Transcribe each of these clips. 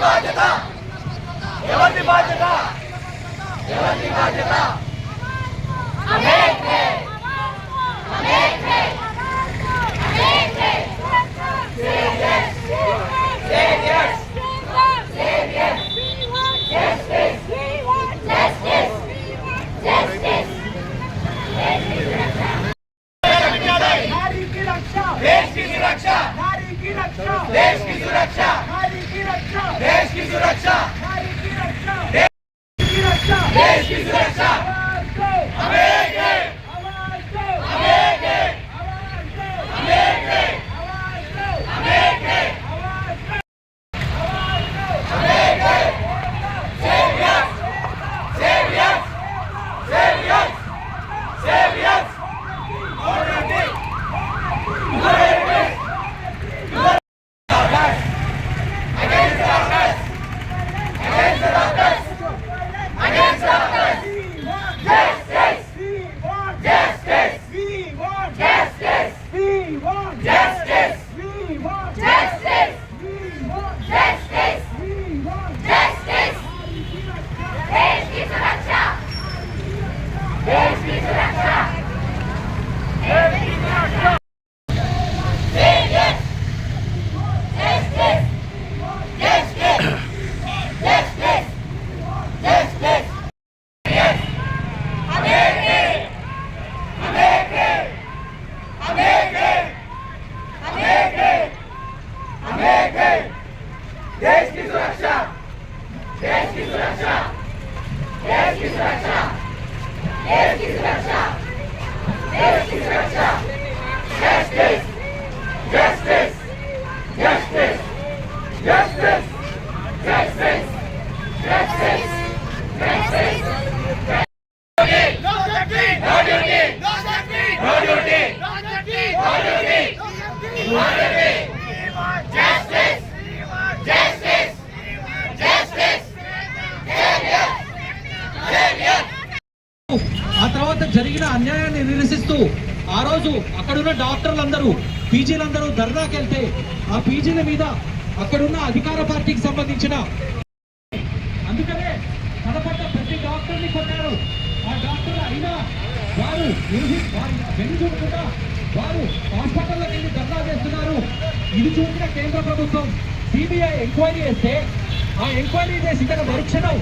బాధ్యత? ఎవరిది బాధ్యత? ఎవరిది బాధ్యత? की रक्षा देश की सुरक्षा। देश की सुरक्षा देश की सुरक्षा देश की सुरक्षा justice justice justice justice justice justice justice రోజు అక్కడున్న డాక్టర్లు అందరూ పీజీలందరూ ధర్నాకి వెళ్తే ఆ పీజీల మీద అక్కడున్న అధికార పార్టీకి సంబంధించిన అందుకనే కనపడ్డ ప్రతి డాక్టర్ని కొట్టారు. ఆ డాక్టర్ అయినా వారు వారి వెన్ను చూడకుండా వారు హాస్పిటల్లోకి వెళ్ళి ధర్నా చేస్తున్నారు. ఇది చూసిన కేంద్ర ప్రభుత్వం సిబిఐ ఎంక్వైరీ చేస్తే ఆ ఎంక్వైరీ చేసి ఇక్కడ మరుక్షణం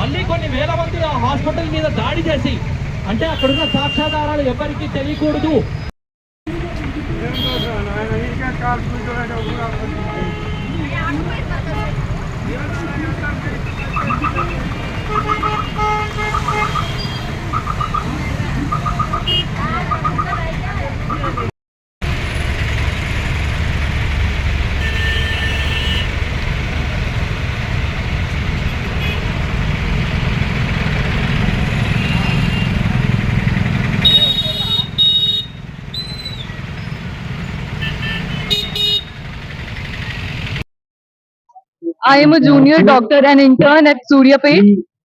మళ్ళీ కొన్ని వేల మంది ఆ హాస్పిటల్ మీద దాడి చేసి అంటే అక్కడున్న సాక్ష్యాధారాలు ఎవరికీ తెలియకూడదు. I am a junior doctor and intern at Suryapet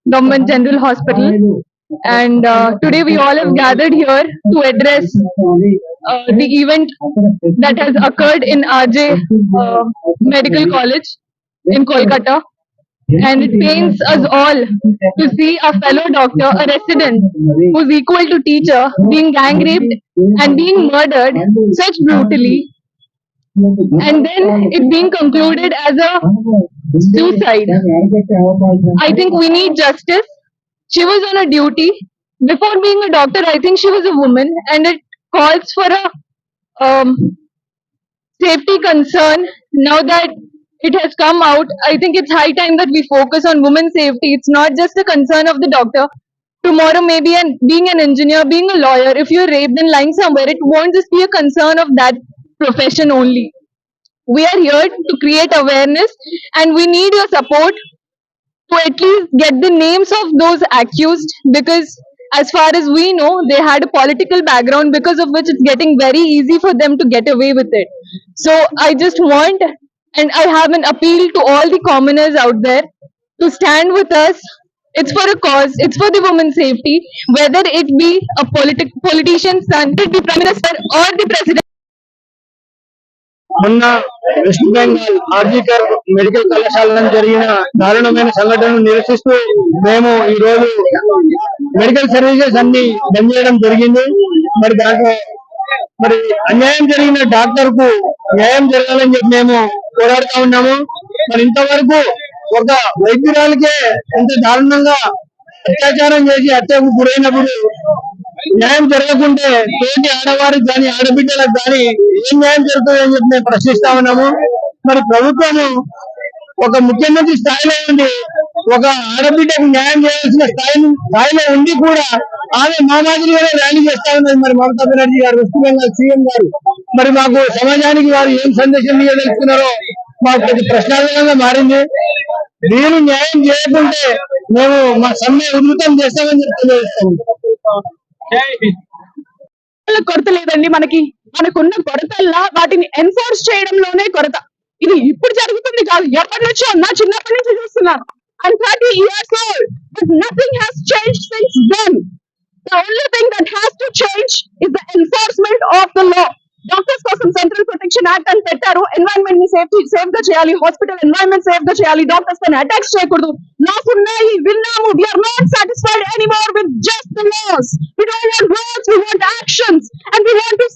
Government General Hospital. And uh, today we all have gathered here to address uh, the event that has occurred in RJ uh, Medical College in Kolkata. And it pains us all to see a fellow doctor, a resident, who's equal to teacher, being gang raped and being murdered such brutally and then it being concluded as a suicide. I think we need justice. She was on a duty. Before being a doctor, I think she was a woman, and it calls for a um, safety concern. Now that it has come out, I think it's high time that we focus on women's safety. It's not just a concern of the doctor. Tomorrow, maybe an, being an engineer, being a lawyer, if you're raped and lying somewhere, it won't just be a concern of that profession only. We are here to create awareness and we need your support to at least get the names of those accused because as far as we know they had a political background because of which it's getting very easy for them to get away with it. So i just want and i have an appeal to all the commoners out there to stand with us. It's for a cause. It's for the women's safety whether it be a politic politician's son it be prime minister or the president మొన్న West Bengal RG Kar medical కళాశాలలో జరిగిన దారుణమైన సంఘటనను నిరసిస్తూ మేము ఈ రోజు medical services అన్ని బంద్ చేయడం జరిగింది. మరి దాంట్లో మరి అన్యాయం జరిగిన డాక్టర్కు న్యాయం జరగాలని చెప్పి మేము పోరాడుతా ఉన్నాము. మరి ఇంతవరకు ఒక వైద్యురాలకే ఇంత దారుణంగా అత్యాచారం చేసి హత్యకు గురైనప్పుడు న్యాయం జరగకుంటే తోటి ఆడవారికి కానీ ఆడబిడ్డలకు కానీ ఏం న్యాయం జరుగుతుంది అని చెప్పి మేము ప్రశ్నిస్తా ఉన్నాము. మరి ప్రభుత్వము ఒక ముఖ్యమంత్రి స్థాయిలో ఉండి ఒక ఆడబిడ్డకు న్యాయం చేయాల్సిన స్థాయి స్థాయిలో ఉండి కూడా ఆమె మా మాదిరిగానే ర్యాలీ చేస్తా ఉన్నది. మరి మమతా బెనర్జీ గారు వెస్ట్ బెంగాల్ సీఎం గారు. మరి మాకు సమాజానికి వారు ఏం సందేశం ఇవ్వదలుచుకున్నారో మాకు ప్రతి ప్రశ్నార్థకంగా మారింది. దీని న్యాయం చేయకుంటే మేము మా సమ్మె ఉధృతం చేస్తామని చెప్పి తెలియజేస్తాము. కొరత లేదండి మనకి. మనకున్న కొరతల్లా వాటిని ఎన్ఫోర్స్ చేయడంలోనే కొరత. ఇది ఇప్పుడు జరుగుతుంది కాదు. ఎప్పటి నుంచో నా చిన్నప్పటి నుంచి చూస్తున్నాను and thirty years but nothing has change since then the only thing that has to change is the enforcement of the law doctors కోసం సెంట్రల్ ప్రొటెక్షన్ యాక్ట్ అని పెట్టారు. ఎన్వైరన్మెంట్ని సేఫ్ సేఫ్గా చేయాలి. హాస్పిటల్ ఎన్వైరన్మెంట్ సేఫ్గా చేయాలి. డాక్టర్స్ పైన అటాక్స్ చేయకూడదు. Laws ఉన్నాయి విన్నాము. We are not satisfied anymore with just the laws we don't want words we want actions and we want to